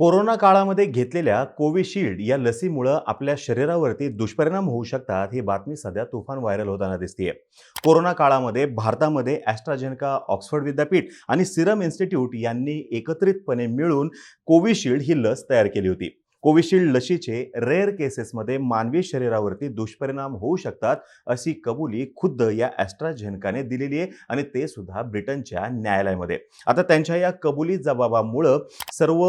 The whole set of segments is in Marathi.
कोरोना काळामध्ये घेतलेल्या कोविशिल्ड या लसीमुळं आपल्या शरीरावरती दुष्परिणाम होऊ शकतात ही बातमी सध्या तुफान व्हायरल होताना दिसतीये. कोरोना काळामध्ये भारतामध्ये ॲस्ट्राजेनका ऑक्सफर्ड विद्यापीठ आणि सिरम इन्स्टिट्यूट यांनी एकत्रितपणे मिळून कोविशिल्ड ही लस तयार केली होती. कोविशिल्ड लशीचे रेअर केसेसमध्ये मानवी शरीरावरती दुष्परिणाम होऊ शकतात अशी कबुली खुद्द या ॲस्ट्राझेनकाने दिलेली आहे आणि ते सुद्धा ब्रिटनच्या न्यायालयामध्ये. आता त्यांच्या या कबुली जबाबामुळं सर्व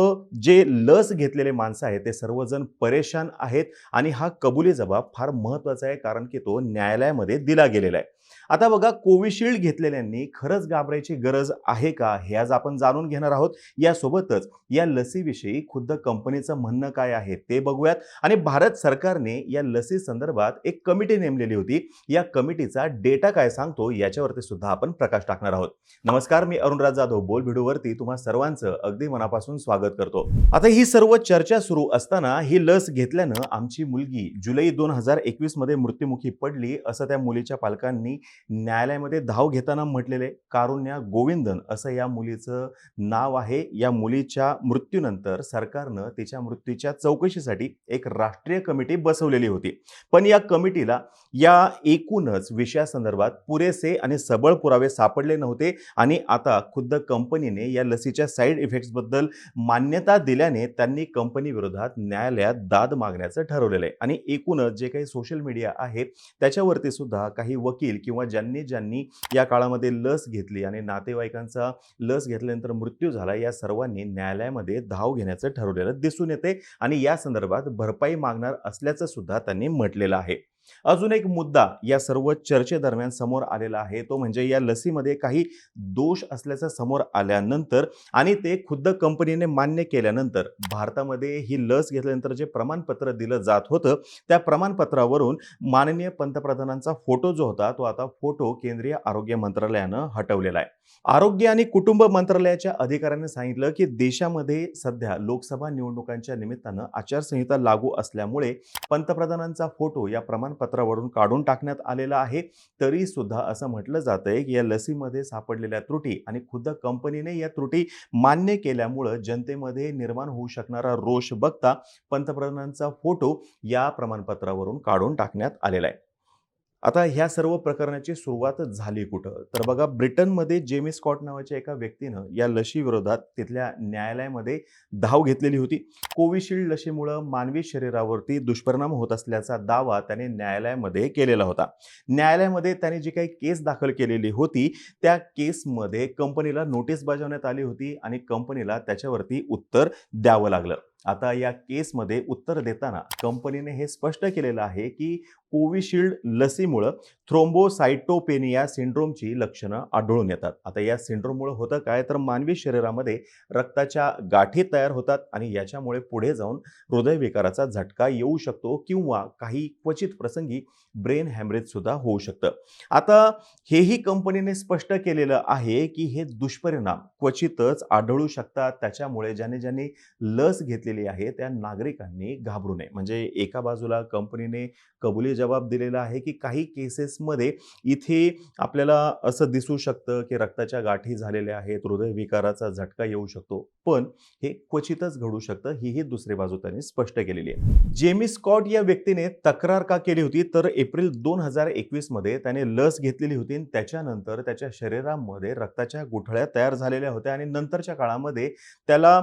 जे लस घेतलेले माणसं आहेत ते सर्वजण परेशान आहेत आणि हा कबुली जबाब फार महत्त्वाचा आहे कारण की तो न्यायालयामध्ये दिला गेलेला आहे. आता बघा कोविशिल्ड घेतलेल्यांनी खरंच घाबरायची गरज आहे का हे आज आपण जाणून घेणार आहोत. यासोबतच या लसीविषयी खुद्द कंपनीचं म्हणणं काय आहे ते बघूयात. आणि भारत सरकारने या लसी संदर्भात एक कमिटी नेमलेली होती. या कमिटीचा डेटा काय सांगतो याच्यावरती सुद्धा आपण प्रकाश टाकणार आहोत. नमस्कार मी अरुणराज जाधव. बोल व्हिडिओवरती तुम्हा सर्वांचं अगदी मनापासून स्वागत करतो. आता ही सर्व चर्चा सुरू असताना ही लस घेतल्यानं आमची मुलगी जुलै दोन हजार एकवीसमध्ये मृत्युमुखी पडली असं त्या मुलीच्या पालकांनी न्यायालयामध्ये धाव घेताना म्हटलेले कारुण्या गोविंदन असं या मुलीचं नाव आहे. या मुलीच्या मृत्यूनंतर सरकारनं तिच्या मृत्यूच्या चौकशीसाठी एक राष्ट्रीय कमिटी बसवलेली होती. पण या कमिटीला या एकूणच विषयासंदर्भात पुरेसे आणि सबळ पुरावे सापडले नव्हते आणि आता खुद्द कंपनीने या लसीच्या साईड इफेक्ट्सबद्दल मान्यता दिल्याने त्यांनी कंपनीविरोधात न्यायालयात दाद मागण्याचं ठरवलेलं आहे. आणि एकूणच जे काही सोशल मीडिया आहे त्याच्यावरती सुद्धा काही वकील किंवा ज्यांनी ज्यांनी या काळामध्ये लस घेतली आणि नातेवाईकांचा लस घेतल्यानंतर मृत्यू झाला या सर्वांनी न्यायालयामध्ये धाव घेण्याचं ठरवलेलं दिसून येते आणि या संदर्भात भरपाई मागणार असल्याचं सुद्धा त्यांनी म्हटलेलं आहे. अजून एक मुद्दा या सर्व चर्चेदरम्यान समोर आलेला आहे. तो म्हणजे या लसीमध्ये काही दोष असल्याचं समोर आल्यानंतर आणि ते खुद्द कंपनीने मान्य केल्यानंतर भारतामध्ये ही लस घेतल्यानंतर जे प्रमाणपत्र दिलं जात होतं त्या प्रमाणपत्रावरून माननीय पंतप्रधानांचा फोटो जो होता तो आता फोटो केंद्रीय आरोग्य मंत्रालयानं हटवलेला आहे. आरोग्य आणि कुटुंब मंत्रालयाच्या अधिकाऱ्यांनी सांगितलं की देशामध्ये सध्या लोकसभा निवडणुकांच्या निमित्तानं आचारसंहिता लागू असल्यामुळे पंतप्रधानांचा फोटो या प्रमाण प्रमाणपत्रावरून काढून टाकण्यात आलेलं आहे. तरी सुद्धा असं म्हटलं जातंय की या लसीमध्ये सापडलेल्या त्रुटी आणि खुद्द कंपनीने या त्रुटी मान्य केल्यामुळं जनतेमध्ये निर्माण होऊ शकणारा रोष बघता पंतप्रधानांचा फोटो या प्रमाणपत्रावरून काढून टाकण्यात आलेला आहे. आता ह्या सर्व प्रकरणाची सुरुवात झाली कुठं? तर बघा ब्रिटनमध्ये जेमी स्कॉट नावाच्या एका व्यक्तीनं या लशीविरोधात तिथल्या न्यायालयामध्ये धाव घेतलेली होती. कोविशिल्ड लशीमुळं मानवी शरीरावरती दुष्परिणाम होत असल्याचा दावा त्याने न्यायालयामध्ये केलेला होता. न्यायालयामध्ये त्याने जी काही केस दाखल केलेली होती त्या केसमध्ये कंपनीला नोटीस बजावण्यात आली होती आणि कंपनीला त्याच्यावरती उत्तर द्यावं लागलं. आता या केसमध्ये उत्तर देताना कंपनीने हे स्पष्ट केलेलं आहे की कोविशिल्ड लसीमुळं थ्रोम्बोसायटोपेनिया सिंड्रोमची लक्षणं आढळून येतात. आता या सिंड्रोममुळे होतं काय? तर मानवी शरीरामध्ये रक्ताच्या गाठी तयार होतात आणि याच्यामुळे पुढे जाऊन हृदयविकाराचा झटका येऊ शकतो किंवा काही क्वचित प्रसंगी ब्रेन हॅमरेजसुद्धा होऊ शकतं. आता हेही कंपनीने स्पष्ट केलेलं आहे की हे दुष्परिणाम क्वचितच आढळू शकतात. त्याच्यामुळे ज्याने ज्याने लस घेतली घेतलेली आहे त्या नागरिकांनी घाबरू नये. म्हणजे एका बाजूला कंपनीने कबुली जबाब दिलेला आहे की काही केसेसमध्ये इथे आपल्याला असं दिसू शकतं की रक्ताच्या गाठी झालेल्या आहेत हृदयविकाराचा झटका येऊ शकतो. पण हे क्वचितच घडू शकतं ही ही दुसरी बाजू त्यांनी स्पष्ट केलेली आहे. जेमी स्कॉट या व्यक्तीने तक्रार का केली होती? तर एप्रिल दोन हजार एकवीसमध्ये त्याने लस घेतलेली होती आणि त्याच्यानंतर त्याच्या शरीरामध्ये रक्ताच्या गुठळ्या तयार झालेल्या होत्या आणि नंतरच्या काळामध्ये त्याला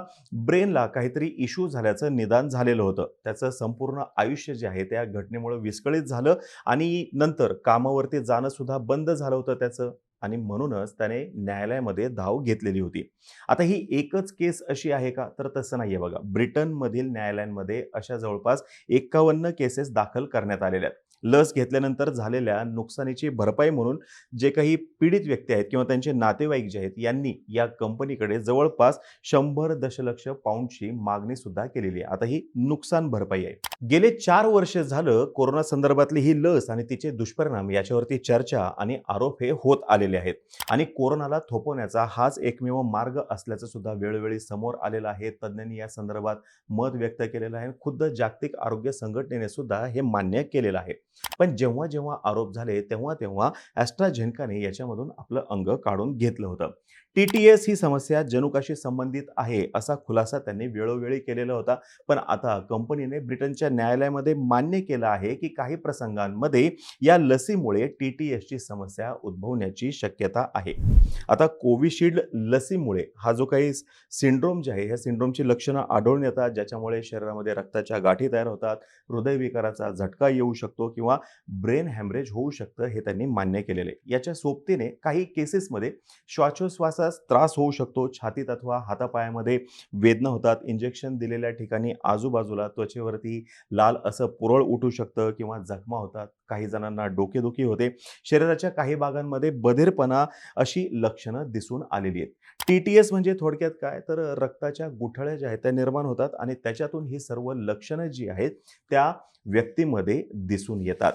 ब्रेनला काहीतरी इश्यू झाल्याचं निदान झालेलं होतं. त्याचं संपूर्ण आयुष्य जे आहे त्या घटनेमुळे विस्कळीत झालं आणि नंतर कामावरती जाणं सुद्धा बंद झालं होतं त्याचं आणि म्हणूनच त्याने न्यायालयामध्ये धाव घेतलेली होती. आता ही एकच केस अशी आहे का? तर तसं नाही आहे बघा. ब्रिटनमधील न्यायालयांमध्ये अशा जवळपास एकावन्न केसेस दाखल करण्यात आलेल्या आहेत. लस घेतल्यानंतर झालेल्या नुकसानीची भरपाई म्हणून जे काही पीडित व्यक्ती आहेत किंवा त्यांचे नातेवाईक जे आहेत यांनी या कंपनीकडे जवळपास शंभर दशलक्ष पाऊंडची मागणी सुद्धा केलेली आहे. आता ही नुकसान भरपाई आहे. गेले चार वर्ष झालं कोरोना संदर्भातली ही लस आणि तिचे दुष्परिणाम याच्यावरती चर्चा आणि आरोप हे होत आलेले आहेत. आणि कोरोनाला थोपवण्याचा हाच एकमेव मार्ग असल्याचं सुद्धा वेळोवेळी समोर आलेलं आहे. तज्ज्ञांनी या संदर्भात मत व्यक्त केलेलं आहे. खुद्द जागतिक आरोग्य संघटनेने सुद्धा हे मान्य केलेलं आहे. पण जेव्हा जेव्हा आरोप झाले तेव्हा तेव्हा ॲस्ट्राझेनकाने याच्यामधून आपलं अंग काढून घेतलं होतं. टी टी एस ही समस्या जनुकाशी संबंधित आहे असा खुलासा त्यांनी वेळोवेळी केलेला होता. पण आता कंपनीने ब्रिटनच्या न्यायालयामध्ये मान्य केलं आहे की काही प्रसंगांमध्ये या लसीमुळे टी टी एसची समस्या उद्भवण्याची शक्यता आहे. आता कोविशिल्ड लसीमुळे हा जो काही सिंड्रोम जे आहे ह्या सिंड्रोमची लक्षणं आढळून येतात ज्याच्यामुळे शरीरामध्ये रक्ताच्या गाठी तयार होतात हृदयविकाराचा झटका येऊ शकतो किंवा किंवा ब्रेन हॅमरेज होऊ शकतं हे त्यांनी मान्य केलेले आहे. याच्या सोबतीने काही केसेसमध्ये श्वासोश्वासास त्रास होऊ शकतो छातीत अथवा हातापायामध्ये वेदना होतात इंजेक्शन दिलेल्या ठिकाणी आजूबाजूला त्वचेवरती लाल असं पुरळ उठू शकतं किंवा जखमा होतात काही जणांना डोकेदुखी होते. शरीराच्या काही भागांमध्ये बधीरपणा अशी लक्षणं दिसून आलेली आहेत. टी टी एस म्हणजे थोडक्यात काय? तर रक्ताच्या गुठळ्या ज्या आहेत त्या निर्माण होतात आणि त्याच्यातून ही सर्व लक्षणं जी आहेत त्या व्यक्तीमध्ये दिसून येतात.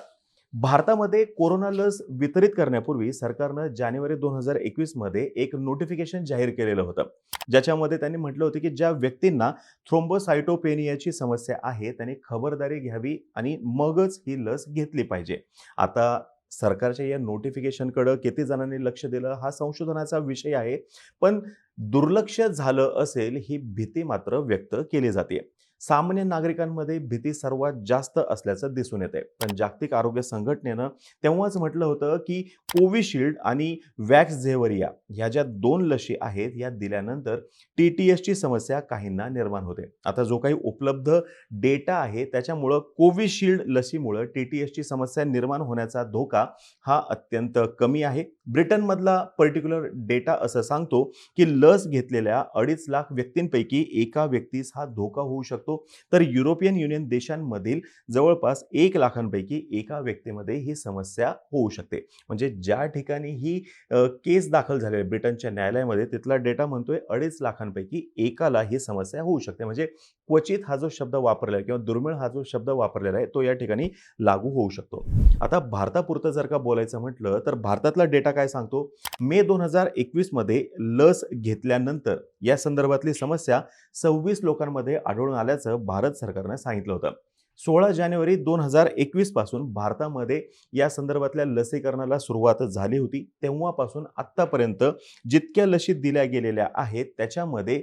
भारतामध्ये कोरोना लस वितरित करण्यापूर्वी सरकारनं जानेवारी दोन हजार एकवीसमध्ये एक नोटिफिकेशन जाहीर केलेलं होतं. ज्याच्यामध्ये त्यांनी म्हटलं होतं की ज्या व्यक्तींना थ्रोम्बोसायटोपेनियाची समस्या आहे त्यांनी खबरदारी घ्यावी आणि मगच ही लस घेतली पाहिजे. आता सरकारच्या या नोटिफिकेशनकडं किती जणांनी लक्ष दिलं हा संशोधनाचा विषय आहे. पण दुर्लक्ष झालं असेल ही भीती मात्र व्यक्त केली जाते. सामान्य नागरिकांमध्ये भीती सर्वात जास्त असल्याचं दिसून येते पण जागतिक आरोग्य संघटनेनं तेव्हाच म्हटलं होतं की कोविशिल्ड आणि वॅक्स झेवरिया ह्या ज्या दोन लशी आहेत या दिल्यानंतर टी टी एसची समस्या काहींना निर्माण होते. आता जो काही उपलब्ध डेटा आहे त्याच्यामुळं कोविशिल्ड लसीमुळं टी टी एसची समस्या निर्माण होण्याचा धोका हा अत्यंत कमी आहे. ब्रिटनमधला पर्टिक्युलर डेटा असं सांगतो की लस घेतलेल्या अडीच लाख व्यक्तींपैकी एका व्यक्तीस हा धोका होऊ शकतो. तर युरोपियन युनियन देशांमधील जवळपास एक लाखांपैकी एका व्यक्तीमध्ये ही समस्या होऊ शकते. म्हणजे ज्या ठिकाणी ही केस दाखल झाले आहे ब्रिटनच्या न्यायालयामध्ये तिथला डेटा म्हणतोय अडीच लाखांपैकी एकाला ही समस्या होऊ शकते. म्हणजे क्वचित हा जो शब्द वापरलेला आहे किंवा दुर्मिळ हा जो शब्द वापरलेला आहे तो या ठिकाणी लागू होऊ शकतो. आता भारतापुरतं जर का बोलायचं म्हटलं तर भारतातला डेटा काय सांगतो? मे दोन हजार एकवीसमध्ये लस घेतल्यानंतर या संदर्भातली समस्या सव्वीस लोकांमध्ये आढळून आल्याचं भारत सरकारनं सांगितलं होतं. सोळा जानेवारी दोन हजार एकवीसपासून भारतामध्ये या संदर्भातल्या लसीकरणाला सुरुवात झाली होती. तेव्हापासून आत्तापर्यंत जितक्या लशी दिल्या गेलेल्या आहेत त्याच्यामध्ये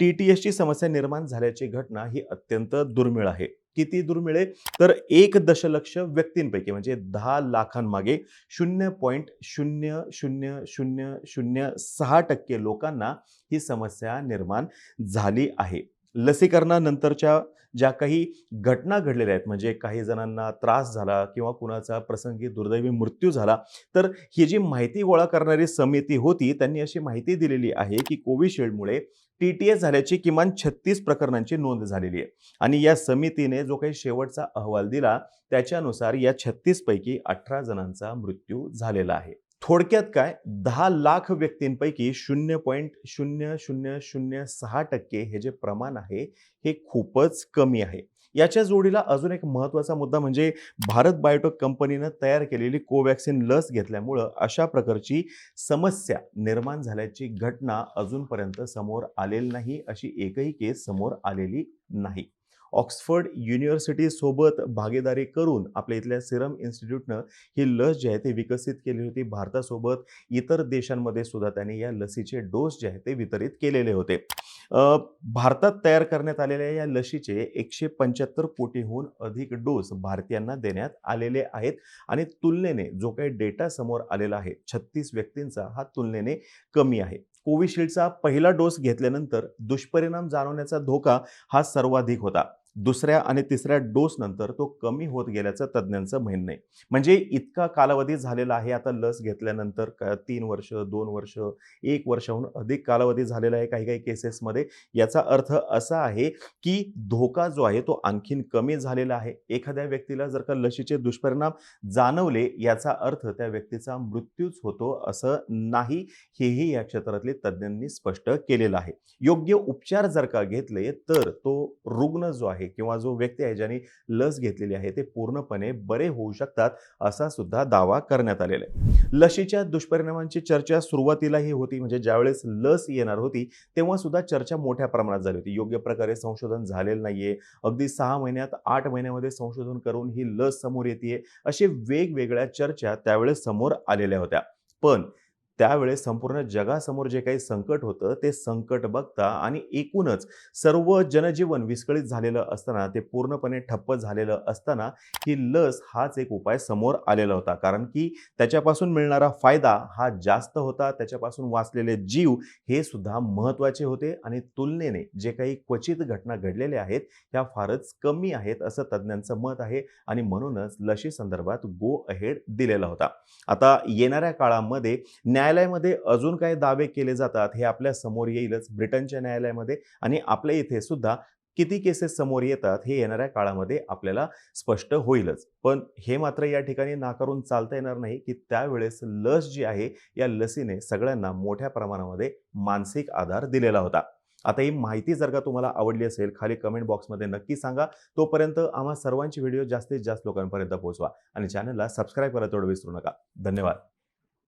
टी टी एसची समस्या निर्माण झाल्याची घटना ही अत्यंत दुर्मिळ आहे. किती दुर्मिळ आहे? तर एक दशलक्ष व्यक्तींपैकी म्हणजे दहा लाखांमागे शून्य पॉईंट शून्य शून्य शून्य शून्य सहा टक्के लोकांना ही समस्या निर्माण झाली आहे. लसीकरणानंतरच्या ज्या काही घटना घडलेल्या आहेत म्हणजे काही जणांना त्रास झाला किंवा कुणाचा प्रसंगी दुर्दैवी मृत्यू झाला तर ही जी माहिती गोळा करणारी समिती होती त्यांनी अशी माहिती दिलेली आहे की कोविशिल्डमुळे टी टी एस झाल्याची किमान छत्तीस प्रकरणांची नोंद झालेली आहे. आणि या समितीने जो काही शेवटचा अहवाल दिला त्याच्यानुसार या छत्तीसपैकी अठरा जणांचा मृत्यू झालेला आहे. थोडक्यात काय? दहा लाख व्यक्तींपैकी शून्य पॉईंट शून्य शून्य शून्य सहा टक्के हे जे प्रमाण आहे हे खूपच कमी आहे. याच्या जोडीला अजून एक महत्त्वाचा मुद्दा म्हणजे भारत बायोटेक कंपनीनं तयार केलेली कोवॅक्सिन लस घेतल्यामुळं अशा प्रकारची समस्या निर्माण झाल्याची घटना अजूनपर्यंत समोर आलेली नाही अशी एकही केस समोर आलेली नाही. ऑक्सफर्ड युनिव्हर्सिटीसोबत भागीदारी करून आपल्या इथल्या सिरम इन्स्टिट्यूटनं ही लस जी आहे ते विकसित केली होती. भारतासोबत इतर देशांमध्ये सुद्धा त्यांनी या लसीचे डोस जे आहे ते वितरित केलेले होते. भारतात तयार करण्यात आलेल्या या लशीचे एकशे पंच्याहत्तर कोटीहून अधिक डोस भारतीयांना देण्यात आलेले आहेत आणि तुलनेने जो काही डेटा समोर आलेला आहे छत्तीस व्यक्तींचा हा तुलनेने कमी आहे. कोविशिल्डचा पहिला डोस घेतल्यानंतर दुष्परिणाम जाणवण्याचा धोका हा सर्वाधिक होता. दुसऱ्या आणि तिसऱ्या डोसनंतर तो कमी होत गेल्याचं तज्ज्ञांचं म्हणणं आहे. म्हणजे इतका कालावधी झालेला आहे आता लस घेतल्यानंतर तीन वर्ष दोन वर्ष एक वर्षाहून अधिक कालावधी झालेला आहे काही काही केसेसमध्ये. याचा अर्थ असा आहे की धोका जो आहे तो आणखीन कमी झालेला आहे. एखाद्या व्यक्तीला जर का लशीचे दुष्परिणाम जाणवले याचा अर्थ त्या व्यक्तीचा मृत्यूच होतो असं नाही हेही या क्षेत्रातले तज्ज्ञांनी स्पष्ट केलेलं आहे. योग्य उपचार जर का घेतले तर तो रुग्ण जो आहे आहे किंवा जो व्यक्ती आहे ज्यांनी लस घेतलेली आहे ते पूर्णपणे बरे होऊ शकतात असा सुद्धा दावा करण्यात आलेला आहे. लशीच्या दुष्परिणामांची चर्चा सुरुवातीलाही होती म्हणजे ज्यावेळेस लस येणार होती तेव्हा सुद्धा चर्चा मोठ्या प्रमाणात झाली होती. योग्य प्रकारे संशोधन झालेलं नाहीये. अगदी सहा महिन्यात आठ महिन्यामध्ये संशोधन करून ही लस समोर येते असे वेगवेगळ्या चर्चा त्यावेळेस समोर आलेल्या होत्या. पण त्यावेळेस संपूर्ण जगासमोर जे काही संकट होतं ते संकट बघता आणि एकूणच सर्व जनजीवन विस्कळीत झालेलं असताना ते पूर्णपणे ठप्प झालेलं असताना ही लस हाच एक उपाय समोर आलेला होता. कारण की त्याच्यापासून मिळणारा फायदा हा जास्त होता त्याच्यापासून वाचलेले जीव हे सुद्धा महत्त्वाचे होते आणि तुलनेने जे काही क्वचित घटना घडलेल्या आहेत ह्या फारच कमी आहेत असं तज्ज्ञांचं मत आहे आणि म्हणूनच लशी संदर्भात गो अहेड दिलेला होता. आता येणाऱ्या काळामध्ये न्याय न्यायालयामध्ये अजून काही दावे केले जातात हे आपल्यासमोर येईलच ब्रिटनच्या न्यायालयामध्ये आणि आपल्या इथे सुद्धा किती केसेस समोर येतात हे येणाऱ्या काळामध्ये आपल्याला स्पष्ट होईलच. पण हे मात्र या ठिकाणी नाकारून चालता येणार नाही की त्यावेळेस लस जी आहे या लसीने सगळ्यांना मोठ्या प्रमाणामध्ये मानसिक आधार दिलेला होता. आता ही माहिती जर का तुम्हाला आवडली असेल खाली कमेंट बॉक्समध्ये नक्की सांगा. तोपर्यंत आम्हा सर्वांची व्हिडिओ जास्तीत जास्त लोकांपर्यंत पोहोचवा आणि चॅनलला सबस्क्राईब करायला तेवढं विसरू नका. धन्यवाद.